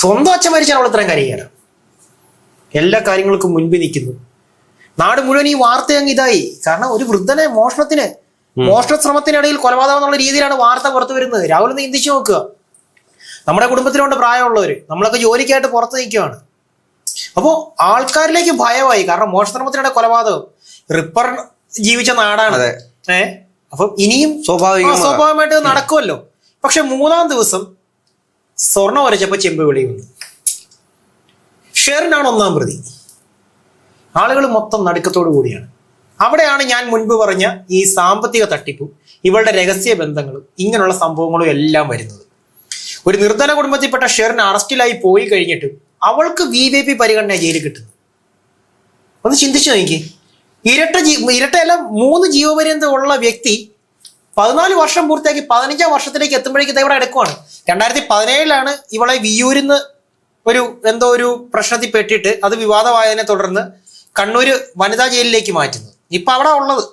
സ്വന്തം അച്ഛൻ മരിച്ചാൽ അവൾ ഇത്രയും കരയാണ് എല്ലാ കാര്യങ്ങൾക്കും മുൻപിൽ നിൽക്കുന്നു. നാട് മുഴുവൻ ഈ വാർത്ത അങ്ങ് ഇതായി. കാരണം ഒരു വൃദ്ധനെ മോഷണത്തിന് മോഷണ ശ്രമത്തിനിടയിൽ കൊലപാതകം എന്നുള്ള രീതിയിലാണ് വാർത്ത പുറത്തു വരുന്നത്. രാഹുൽ ഒന്ന് ചിന്തിച്ചു നോക്കുക. നമ്മുടെ കുടുംബത്തിലുണ്ട് പ്രായമുള്ളവര്. നമ്മളൊക്കെ ജോലിക്കായിട്ട് പുറത്ത് നിൽക്കുകയാണ്. അപ്പോൾ ആൾക്കാരിലേക്ക് ഭയമായി. കാരണം മോഷണശ്രമത്തിനിടെ കൊലപാതകം. റിപ്പർ ജീവിച്ച നാടാണ്. ഏഹ് അപ്പൊ ഇനിയും സ്വാഭാവികമായിട്ട് നടക്കുമല്ലോ. പക്ഷെ മൂന്നാം ദിവസം സ്വർണം വരച്ചപ്പോ ചെമ്പ് വിളി വന്നു. ഷെറിനാണ് ഒന്നാം പ്രതി. ആളുകൾ മൊത്തം നടുക്കത്തോടു കൂടിയാണ്. അവിടെയാണ് ഞാൻ മുൻപ് പറഞ്ഞ ഈ സാമ്പത്തിക തട്ടിപ്പും ഇവളുടെ രഹസ്യ ബന്ധങ്ങളും ഇങ്ങനെയുള്ള സംഭവങ്ങളും എല്ലാം വരുന്നത്. ഒരു നിർധന കുടുംബത്തിൽപ്പെട്ട ഷെറിൻ അറസ്റ്റിലായി പോയി കഴിഞ്ഞിട്ട് അവൾക്ക് വി വി പി പരിഗണന ജയിലിൽ കിട്ടുന്നു. ഒന്ന് ചിന്തിച്ചു നോക്കി. ഇരട്ട ജീ ഇരട്ടയല്ല മൂന്ന് ജീവപര്യന്തം ഉള്ള വ്യക്തി പതിനാല് വർഷം പൂർത്തിയാക്കി പതിനഞ്ചാം വർഷത്തിലേക്ക് എത്തുമ്പോഴേക്കും ഇവിടെ എടുക്കുവാണ് രണ്ടായിരത്തി പതിനേഴിലാണ് ഇവളെ വിയൂരിന്ന് ഒരു എന്തോ ഒരു പ്രശ്നത്തിൽ പെട്ടിട്ട് അത് വിവാദമായതിനെ തുടർന്ന് കണ്ണൂര് വനിതാ ജയിലിലേക്ക് മാറ്റുന്നത്. ഇപ്പൊ അവിടെ ഉള്ളത്.